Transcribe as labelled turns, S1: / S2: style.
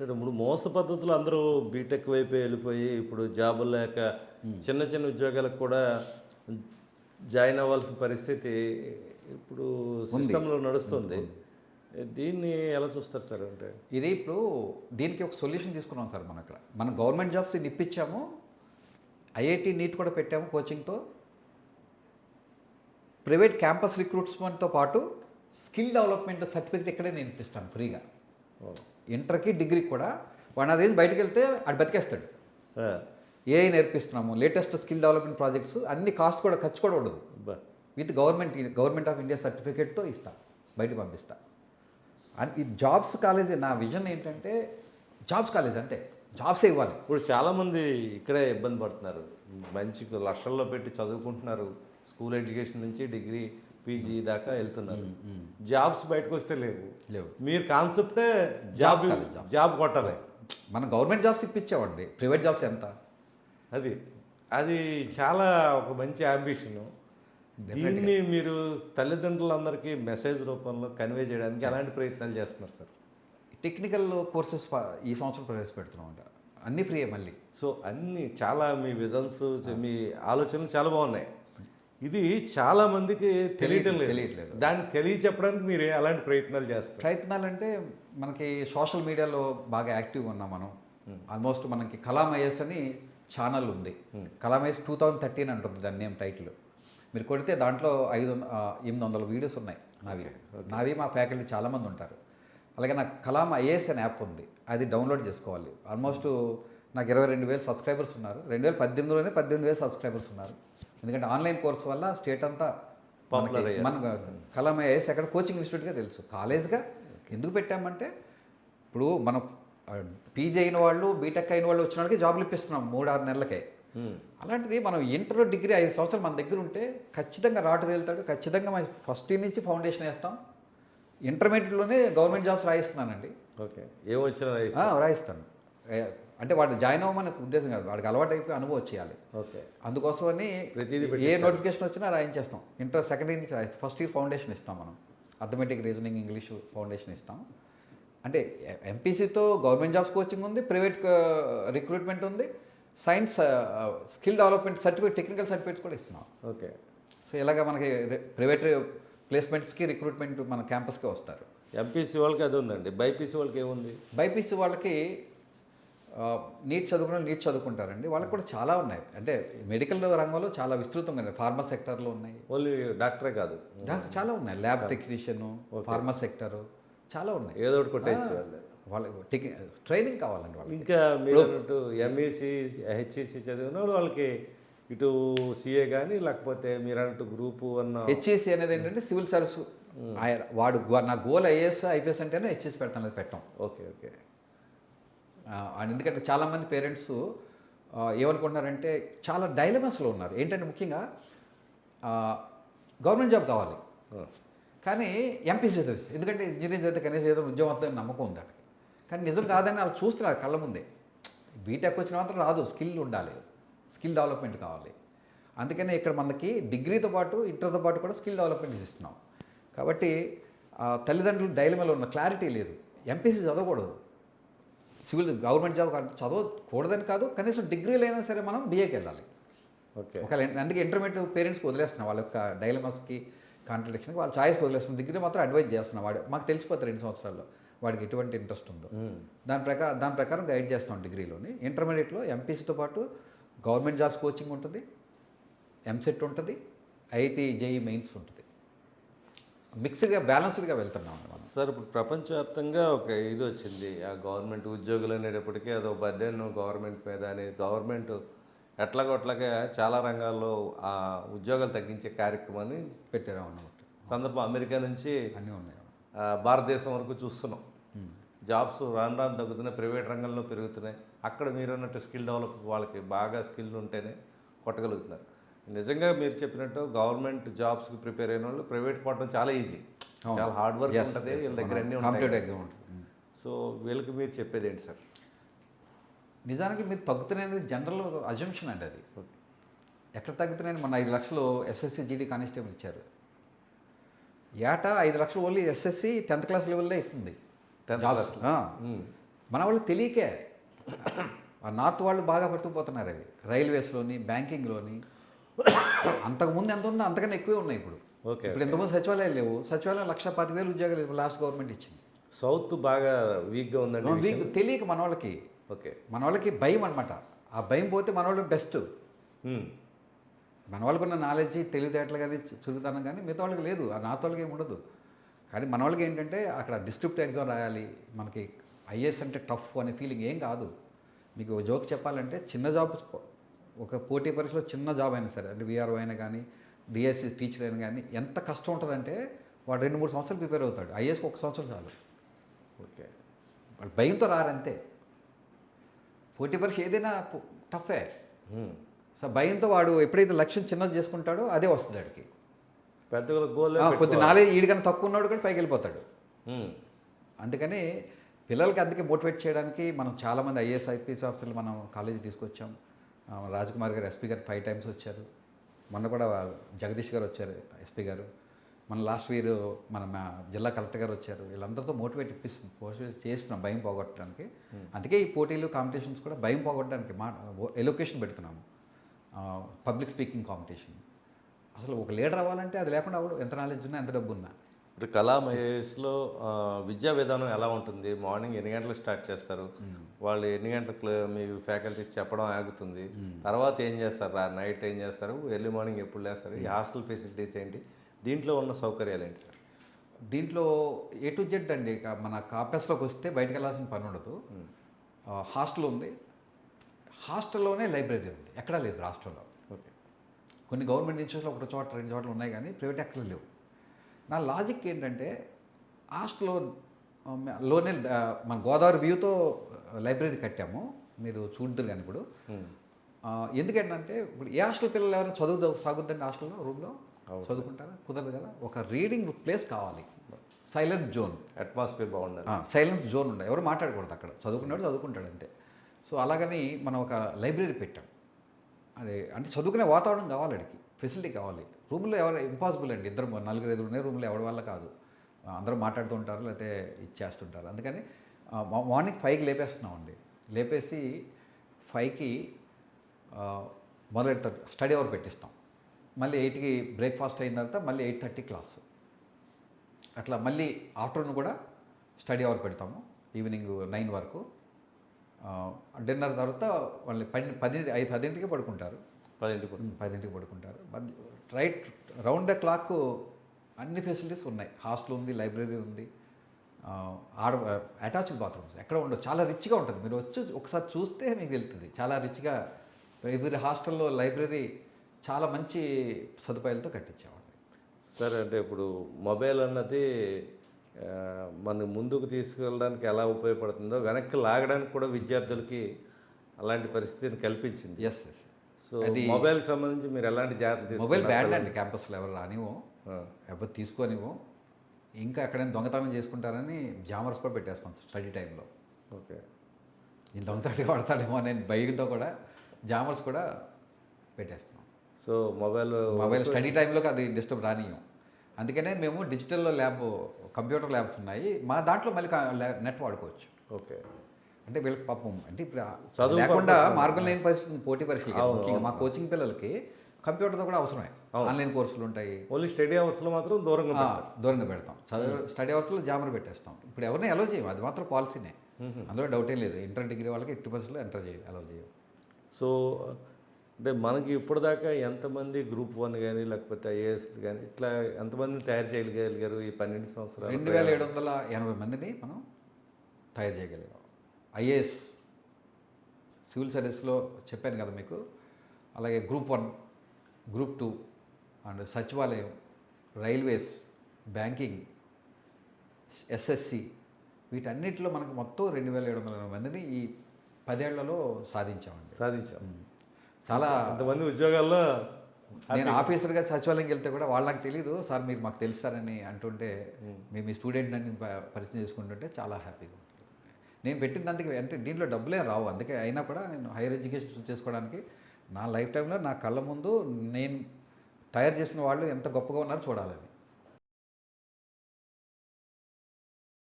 S1: ఇప్పుడు మోస పద్ధతులు అందరూ బీటెక్ వైపు వెళ్ళిపోయి ఇప్పుడు జాబులు లేక చిన్న చిన్న ఉద్యోగాలకు కూడా జాయిన్ అవ్వాల్సిన పరిస్థితి ఇప్పుడు సిస్టంలో నడుస్తుంది. దీన్ని ఎలా చూస్తారు సార్ అంటే?
S2: ఇది ఇప్పుడు దీనికి ఒక సొల్యూషన్ తీసుకున్నాం సార్ మనం ఇక్కడ. మనం గవర్నమెంట్ జాబ్స్ ఇది ఇప్పించాము ఐఐటి నీట్ కూడా పెట్టాము కోచింగ్తో. ప్రైవేట్ క్యాంపస్ రిక్రూట్స్మెంట్తో పాటు స్కిల్ డెవలప్మెంట్ సర్టిఫికేట్ ఇక్కడే నేను ఇప్పిస్తాను ఫ్రీగా. ఇంటర్కి డిగ్రీకి కూడా వాడు అదేం బయటకు వెళ్తే అది బతికేస్తాడు. ఏఐ నేర్పిస్తున్నాము లేటెస్ట్ స్కిల్ డెవలప్మెంట్ ప్రాజెక్ట్స్ అన్ని కాస్ట్ కూడా ఖర్చు కూడా ఉండదు. With government government of India సర్టిఫికేట్తో ఇస్తా బయటకు పంపిస్తా. అండ్ ఈ జాబ్స్ కాలేజ్ నా విజన్ ఏంటంటే జాబ్స్ కాలేజ్ అంతే జాబ్సే ఇవ్వాలి.
S1: ఇప్పుడు చాలామంది ఇక్కడే ఇబ్బంది పడుతున్నారు. మంచి లక్షల్లో పెట్టి చదువుకుంటున్నారు స్కూల్ ఎడ్యుకేషన్ నుంచి డిగ్రీ పీజీ దాకా వెళ్తున్నారు. జాబ్స్ బయటకు వస్తే లేవు.
S2: లేవు.
S1: మీరు కాన్సెప్టే జాబ్ జాబ్. కొట్టాలి.
S2: మనం గవర్నమెంట్ జాబ్స్ ఇప్పించామండి. ప్రైవేట్ జాబ్స్ ఎంత?
S1: అది అది చాలా ఒక మంచి అంబిషన్. దీన్ని మీరు తల్లిదండ్రులందరికీ మెసేజ్ రూపంలో కన్వే చేయడానికి ఎలాంటి ప్రయత్నాలు చేస్తున్నారు సార్.
S2: టెక్నికల్ కోర్సెస్ ఈ సంవత్సరం ప్రవేశపెడుతున్నాం అంట అన్నీ ఫ్రీయే మళ్ళీ.
S1: సో అన్ని చాలా మీ విజన్స్ మీ ఆలోచనలు చాలా బాగున్నాయి. ఇది చాలా మందికి తెలియటం లేదు.
S2: తెలియట్లేదు.
S1: దాన్ని తెలియచెప్పడానికి మీరు అలాంటి ప్రయత్నాలు చేస్తారు.
S2: ప్రయత్నాలు అంటే మనకి సోషల్ మీడియాలో బాగా యాక్టివ్గా ఉన్నాం మనం. ఆల్మోస్ట్ మనకి కలాం ఐఎస్ అని ఛానల్ ఉంది. Kalam IS two thousand thirteen అంటుంది దాని నేమ్ టైటిల్. మీరు కొడితే దాంట్లో ఐదు ఎనిమిది వందల వీడియోస్ ఉన్నాయి నావి. నావి మా ఫ్యాకల్టీ చాలామంది ఉంటారు. అలాగే నాకు కలాం ఐఏఎస్ అనే యాప్ ఉంది. అది డౌన్లోడ్ చేసుకోవాలి. ఆల్మోస్ట్ నాకు ఇరవై రెండు వేలు సబ్స్క్రైబర్స్ ఉన్నారు. రెండు వేల పద్దెనిమిదిలోనే పద్దెనిమిది వేలు సబ్స్క్రైబర్స్ ఉన్నారు. ఎందుకంటే ఆన్లైన్ కోర్స్ వల్ల స్టేట్ అంతా మన కలాం ఐఏఎస్ ఎక్కడ కోచింగ్ ఇన్స్టిట్యూట్గా తెలుసు. కాలేజ్గా ఎందుకు పెట్టామంటే ఇప్పుడు మనం పీజీ అయిన వాళ్ళు బీటెక్ అయిన వాళ్ళు వచ్చిన వాళ్ళకి జాబ్లు ఇప్పిస్తున్నాం మూడు ఆరు నెలలకే. అలాంటిది మనం ఇంటర్ డిగ్రీ ఐదు సంవత్సరాలు మన దగ్గర ఉంటే ఖచ్చితంగా రాటు తేలుతాడు. ఖచ్చితంగా మన ఫస్ట్ ఇయర్ నుంచి ఫౌండేషన్ వేస్తాం. ఇంటర్మీడియట్లోనే గవర్నమెంట్ జాబ్స్ రాయిస్తున్నానండి.
S1: ఓకే. ఏం వచ్చినా
S2: ఆ, రాయిస్తాను. అంటే వాడు జాయిన్ అవ్వమని ఉద్దేశం కాదు. వాడికి అలవాటు అయిపోయి అనుభవం చేయాలి.
S1: ఓకే.
S2: అందుకోసమని
S1: ప్రతిదీ
S2: ఏ నోటిఫికేషన్ వచ్చినా రాయించేస్తాం. ఇంటర్ సెకండ్ ఇయర్ నుంచి రాయిస్తాం. ఫస్ట్ ఇయర్ ఫౌండేషన్ ఇస్తాం మనం. అథమెటిక్ రీజనింగ్ ఇంగ్లీష్ ఫౌండేషన్ ఇస్తాం. అంటే ఎంపీసీతో గవర్నమెంట్ జాబ్స్ కోచింగ్ ఉంది ప్రైవేట్ రిక్రూట్మెంట్ ఉంది science skill development certificate technical certificates కూడా ఇస్తున్నాం.
S1: ఓకే.
S2: సో ఇలాగ మనకి ప్రైవేట్ ప్లేస్మెంట్స్కి రిక్రూట్మెంట్ మన క్యాంపస్కే వస్తారు.
S1: ఎంపీసీ వాళ్ళకి అది ఉందండి. బైపీసీ వాళ్ళకి ఏముంది?
S2: బైపీసీ వాళ్ళకి నీట్ చదువుకున్న నీట్ చదువుకుంటారండి. వాళ్ళకి కూడా చాలా ఉన్నాయి. అంటే మెడికల్ రంగంలో చాలా విస్తృతంగా ఉన్నాయి. ఫార్మా సెక్టర్లో ఉన్నాయి.
S1: ఓన్లీ డాక్టరే కాదు.
S2: దాంట్లో చాలా ఉన్నాయి. ల్యాబ్ టెక్నీషియన్ ఫార్మా సెక్టర్ చాలా ఉన్నాయి.
S1: ఏదో ఒకటి కొట్టేయచ్చు వాళ్ళు
S2: వాళ్ళ టెక్ ట్రైనింగ్ కావాలండి వాళ్ళకి.
S1: ఇంకా మీరు ఎంఈసి హెచ్ఈసి చదివిన వాళ్ళు వాళ్ళకి ఇటు సిఏ కానీ లేకపోతే మీరు అన్నట్టు గ్రూప్ వన్
S2: హెచ్ఎస్సి అనేది ఏంటంటే సివిల్ సర్వీస్. వాడు నా గోల్ ఐఏఎస్ ఐపీఎస్ అంటేనే హెచ్ఎస్ పెడతాను అది పెట్టాం.
S1: Okay okay.
S2: అండ్ ఎందుకంటే చాలామంది పేరెంట్స్ ఏమనుకుంటున్నారంటే చాలా డైలమస్లో ఉన్నారు. ఏంటంటే ముఖ్యంగా గవర్నమెంట్ జాబ్ కావాలి. కానీ ఎంపీ చదివి. ఎందుకంటే ఇంజనీరింగ్ చదివితే కనీసం ఏదో ఉద్యోగం వస్తుందని నమ్మకం ఉంది కానీ నిజం కాదని వాళ్ళు చూస్తున్నారు కళ్ళ ముందే. బీటెక్ వచ్చిన మాత్రం రాదు. స్కిల్ ఉండాలి. స్కిల్ డెవలప్మెంట్ కావాలి. అందుకనే ఇక్కడ మనకి డిగ్రీతో పాటు ఇంటర్తో పాటు కూడా స్కిల్ డెవలప్మెంట్ ఇస్తున్నాం కాబట్టి తల్లిదండ్రులు డైలమలో ఉన్న క్లారిటీ లేదు. ఎంపీసీ చదవకూడదు. సివిల్ గవర్నమెంట్ జాబ్ చదవకూడదని కాదు కనీసం డిగ్రీలు అయినా సరే మనం బీఏకి వెళ్ళాలి.
S1: ఓకే.
S2: ఒకవేళ అందుకే ఇంటర్మీడియట్ పేరెంట్స్కి వదిలేస్తున్నాం వాళ్ళ యొక్క డైలమాస్కి కాంట్రడిక్షన్కి వాళ్ళ ఛాయిస్కి వదిలేస్తున్నాం. డిగ్రీ మాత్రం అడ్వైజ్ చేస్తున్నాం వాడు. మాకు తెలిసిపోతుంది రెండు సంవత్సరాల్లో వాడికి ఎటువంటి ఇంట్రెస్ట్ ఉందో. దాని ప్రకారం దాని ప్రకారం గైడ్ చేస్తాం డిగ్రీలోని. ఇంటర్మీడియట్లో ఎంపీసీతో పాటు గవర్నమెంట్ జాబ్స్ కోచింగ్ ఉంటుంది. ఎంసెట్ ఉంటుంది. ఐఐటి జేఈ మెయిన్స్ ఉంటుంది. మిక్స్డ్గా బ్యాలెన్స్డ్గా వెళ్తున్నాం
S1: సార్ ఇప్పుడు ప్రపంచవ్యాప్తంగా ఒక ఇది వచ్చింది. ఆ గవర్నమెంట్ ఉద్యోగులు అనేటప్పటికీ అదో బర్డెన్ గవర్నమెంట్ మీద అని గవర్నమెంట్ ఎట్లాగో అట్లాగా చాలా రంగాల్లో ఆ ఉద్యోగాలు తగ్గించే కార్యక్రమాన్ని
S2: పెట్టారా అన్నమాట
S1: సందర్భం అమెరికా నుంచి
S2: అన్నీ ఉన్నాయి.
S1: భారతదేశం వరకు చూస్తున్నాం. జాబ్స్ రాను రాను తగ్గుతున్నాయి ప్రైవేట్ రంగంలో పెరుగుతున్నాయి. అక్కడ మీరు అన్నట్టు స్కిల్ డెవలప్ వాళ్ళకి బాగా స్కిల్ ఉంటేనే కొట్టగలుగుతున్నారు. నిజంగా మీరు చెప్పినట్టు గవర్నమెంట్ జాబ్స్కి ప్రిపేర్ అయిన వాళ్ళు ప్రైవేట్ కొట్టడం చాలా ఈజీ చాలా హార్డ్ వర్క్ ఉంటుంది వీళ్ళ దగ్గర అన్నీ ఉంటాయి సో వీళ్ళకి మీరు చెప్పేది ఏంటి సార్?
S2: నిజానికి మీరు తగ్గుతున్నాయనేది జనరల్ అజంప్షన్ అండి అది. ఎక్కడ తగ్గుతున్నాయని మన ఐదు లక్షలు ఎస్ఎస్సి జీడీ కానిస్టేబుల్ ఇచ్చారు. ఏటా ఐదు లక్షలు ఓన్లీ ఎస్ఎస్సి టెన్త్ క్లాస్ లెవెల్లో ఇస్తుంది. జాబ్స్
S1: క్లాస్
S2: ఆ. మన వాళ్ళు తెలియకే. ఆ నార్త్ వాళ్ళు బాగా పట్టుకుపోతున్నారు అవి. రైల్వేస్లోని బ్యాంకింగ్లోని అంతకుముందు ఎంత ఉందో అంతకన్నా ఎక్కువే ఉన్నాయి ఇప్పుడు.
S1: ఓకే
S2: ఇప్పుడు ఇంతకుముందు సచివాలయాలు లేవు? సచివాలయం లక్ష పదివేలు ఉద్యోగాలు ఇప్పుడు లాస్ట్ గవర్నమెంట్ ఇచ్చింది.
S1: సౌత్ బాగా వీక్గా ఉందండి.
S2: వీకు తెలియక మన వాళ్ళకి
S1: ఓకే.
S2: మన వాళ్ళకి భయం అనమాట ఆ భయం పోతే మన వాళ్ళు బెస్ట్. మన వాళ్ళకు ఉన్న నాలెడ్జ్ తెలివితేటలు కానీ చురుకుతనం కానీ మిగతా వాళ్ళకి లేదు. ఆ నాతో వాళ్ళకి ఏమి ఉండదు. కానీ మన వాళ్ళకి ఏంటంటే అక్కడ డిస్ట్రిక్ట్ ఎగ్జామ్ రాయాలి మనకి ఐఏఎస్ అంటే టఫ్ అనే ఫీలింగ్ ఏం కాదు. మీకు ఒక జోక్ చెప్పాలంటే చిన్న జాబ్ ఒక పోటీ పరీక్షలో చిన్న జాబ్ అయినా సరే అంటే విఆర్ఓ అయినా కానీ డిఎస్సి టీచర్ అయినా కానీ ఎంత కష్టం ఉంటుందంటే వాడు రెండు మూడు సంవత్సరాలు ప్రిపేర్ అవుతాడు. ఐఏఎస్కి ఒక సంవత్సరం చాలు.
S1: ఓకే.
S2: వాళ్ళు భయంతో రారంతే. పోటీ పరీక్ష ఏదైనా టఫే. సో భయంతో వాడు ఎప్పుడైతే లక్ష్యం చిన్నది చేసుకుంటాడో అదే వస్తుంది వాడికి
S1: పెద్దగా గోల్
S2: కొద్ది నాలెడ్జ్ ఈడికన్నా తక్కువ ఉన్నాడు కానీ పైకి వెళ్ళిపోతాడు. అందుకని పిల్లలకి అందుకే మోటివేట్ చేయడానికి మనం చాలామంది ఐఏఎస్ ఐపీఎస్ ఆఫీసర్లు మనం కాలేజీ తీసుకొచ్చాం. ఆ, రాజ్కుమార్ గారు ఎస్పీ గారు ఫైవ్ టైమ్స్ వచ్చారు. మొన్న కూడా జగదీష్ గారు వచ్చారు ఎస్పీ గారు. మన లాస్ట్ వీరు మన మా జిల్లా కలెక్టర్ గారు వచ్చారు. వీళ్ళందరితో మోటివేట్ ఇప్పిస్తుంది. మోటివేట్ చేస్తున్నాం భయం పోగొట్టడానికి. అందుకే ఈ పోటీలు కాంపిటీషన్స్ కూడా భయం పోగొట్టడానికి మా ఎలొకేషన్ పెడుతున్నాము. Public speaking competition. అసలు ఒక లీడర్ అవ్వాలంటే అది లేకుండా ఎంత నాలెడ్జ్ ఉన్నా ఎంత డబ్బు ఉన్నా.
S1: ఇప్పుడు కళాం ఐఏఎస్లో విద్యా విధానం ఎలా ఉంటుంది? మార్నింగ్ ఎన్ని గంటలకు స్టార్ట్ చేస్తారు? వాళ్ళు ఎన్ని గంటలకు మీ ఫ్యాకల్టీస్ చెప్పడం ఆగుతుంది. తర్వాత ఏం చేస్తారు? రా నైట్ ఏం చేస్తారు? ఎర్లీ మార్నింగ్ ఎప్పుడు లేస్తారు? ఈ హాస్టల్ ఫెసిలిటీస్ ఏంటి? దీంట్లో ఉన్న సౌకర్యాలు ఏంటి సార్?
S2: దీంట్లో ఏ టు జెడ్ అండి మన కాంపస్లోకి వస్తే బయటకు వెళ్ళాల్సిన పని ఉండదు. హాస్టల్ ఉంది. హాస్టల్లోనే లైబ్రరీ ఉంది. ఎక్కడా లేదు రాష్ట్రంలో.
S1: ఓకే.
S2: కొన్ని గవర్నమెంట్ ఇన్స్టిట్యూట్లో ఒక చోట రెండు చోట్ల ఉన్నాయి కానీ ప్రైవేట్ ఎక్కడ లేవు. నా లాజిక్ ఏంటంటే హాస్టల్లో ఆ, మ- లోనే మన గోదావరి వ్యూతో లైబ్రరీ కట్టాము. మీరు చూద్దరు కానీ ఇప్పుడు. ఎందుకంటే ఇప్పుడు ఏ హాస్టల్ పిల్లలు ఎవరైనా చదువు సాగుద్దండి హాస్టల్లో రూమ్లో? చదువుకుంటారా? కుదరదు కదా. ఒక రీడింగ్ ప్లేస్ కావాలి. Silent zone.
S1: అట్మాస్ఫియర్ బాగుండాలి.
S2: సైలెన్స్ జోన్ ఉండే ఎవరు మాట్లాడకూడదు అక్కడ. చదువుకున్నాడు చదువుకుంటాడు అంతే. సో అలాగని మనం ఒక లైబ్రరీ పెట్టాం. అదే అంటే చదువుకునే వాతావరణం కావాలి అడిగి ఫెసిలిటీ కావాలి. రూమ్లో ఎవరు ఇంపాసిబుల్ అండి. ఇద్దరు నలుగురు ఐదుగురు ఉన్నాయి రూమ్లో ఎవరి వల్ల కాదు. అందరూ మాట్లాడుతూ ఉంటారు లేకపోతే ఇచ్చేస్తుంటారు. అందుకని మార్నింగ్ ఫైవ్కి లేపేస్తున్నామండి. లేపేసి ఫైవ్కి మొదలెడతారు. Study hour పెట్టిస్తాం. మళ్ళీ ఎయిట్కి బ్రేక్ఫాస్ట్ అయిన తర్వాత మళ్ళీ ఎయిట్ థర్టీ క్లాస్. అట్లా మళ్ళీ ఆఫ్టర్నూన్ కూడా స్టడీ అవర్ పెడతాము. ఈవినింగ్ నైన్ వరకు. డిన్నర్ తర్వాత వాళ్ళు పది పది ఐదు పదింటికి పడుకుంటారు.
S1: పదింటి పూట.
S2: ఉమ్, పదింటికి పడుకుంటారు. రైట్ రౌండ్ ద క్లాక్ అన్ని ఫెసిలిటీస్ ఉన్నాయి. హాస్టల్ ఉంది లైబ్రరీ ఉంది ఆడ అటాచ్డ్ బాత్రూమ్స్ ఎక్కడ ఉండవు. చాలా రిచ్గా ఉంటుంది. మీరు వచ్చి ఒకసారి చూస్తే మీకు తెలుస్తుంది. చాలా రిచ్గా ఎవరి హాస్టల్లో లైబ్రరీ చాలా మంచి సదుపాయాలతో కట్టించామండి
S1: సరే అంటే ఇప్పుడు మొబైల్ అన్నది మన ముందుకు తీసుకెళ్ళడానికి ఎలా ఉపయోగపడుతుందో వెనక్కి లాగడానికి కూడా విద్యార్థులకి అలాంటి పరిస్థితిని కల్పించింది.
S2: ఎస్ ఎస్
S1: సో మొబైల్ సంబంధించి మీరు ఎలాంటి జాగ్రత్తలు
S2: మొబైల్ బ్యాండ్ అండి క్యాంపస్లో ఎవరు రానివో ఎవరు తీసుకోనివో ఇంకా ఎక్కడైనా దొంగతనం చేసుకుంటారని జామర్స్ కూడా పెట్టేస్తాం స్టడీ టైంలో.
S1: ఓకే.
S2: ఈ దొంగతాడి వాడతాడేమో అనే భయంతో కూడా జామర్స్ కూడా పెట్టేస్తాం.
S1: సో మొబైల్
S2: మొబైల్ స్టడీ టైంలోకి అది డిస్టర్బ్ రానియం అందుకనే మేము డిజిటల్ ల్యాబ్ కంప్యూటర్ ల్యాబ్స్ ఉన్నాయి. మా దాంట్లో మళ్ళీ నెట్ వాడుకోవచ్చు.
S1: ఓకే.
S2: అంటే వీళ్ళకి పాపం అంటే ఇప్పుడు
S1: చదువు
S2: లేకుండా మార్గం లేని పరిస్థితి పోటీ పరీక్షలకి ముఖ్యంగా మా కోచింగ్ పిల్లలకి కంప్యూటర్తో కూడా అవసరమే. ఆన్లైన్ కోర్సులు ఉంటాయి.
S1: ఓన్లీ స్టడీ అవర్స్లో మాత్రం దూరంగా
S2: దూరంగా పెడతాం. చదువు స్టడీ అవర్స్లో జామర్ పెట్టేస్తాం. ఇప్పుడు ఎవరిని అలో చేయం అది మాత్రం పాలసీనే. అందులో డౌటే లేదు. ఇంటర్ డిగ్రీ వాళ్ళకి ఎట్టి పరిస్థితుల్లో ఎంటర్ చేయం అలో చేయం.
S1: సో అంటే మనకి ఇప్పటిదాకా ఎంతమంది గ్రూప్ వన్ కానీ లేకపోతే ఐఏఎస్ కానీ ఇట్లా ఎంతమందిని తయారు చేయగలిగారు ఈ పన్నెండు సంవత్సరాలు?
S2: రెండు వేల ఏడు వందల ఎనభై మందిని మనం తయారు చేయగలిగాం. ఐఏఎస్ సివిల్ సర్వీస్లో చెప్పాను కదా మీకు. అలాగే group one group two and సచివాలయం రైల్వేస్ బ్యాంకింగ్ ఎస్ఎస్సి వీటన్నిటిలో మనకు మొత్తం రెండు వేల ఏడు వందల ఎనభై మందిని ఈ పదేళ్ళలో సాధించామండి.
S1: సాధించాం.
S2: చాలా
S1: అంతమంది ఉద్యోగాల్లో
S2: నేను ఆఫీసర్గా సచివాలయంకి వెళ్తే కూడా వాళ్ళకి తెలియదు సార్ మీరు మాకు తెలుస్తారని అంటుంటే మేము మీ స్టూడెంట్ అని పరిచయం చేసుకుంటుంటే చాలా హ్యాపీగా నేను పెట్టిన దానికి అంటే దీంట్లో డబ్బులే రావు. అందుకే అయినా కూడా నేను హైయర్ ఎడ్యుకేషన్ చేసుకోవడానికి నా లైఫ్ టైంలో నా కళ్ళ ముందు నేను తయారు చేసిన వాళ్ళు ఎంత గొప్పగా ఉన్నారో చూడాలని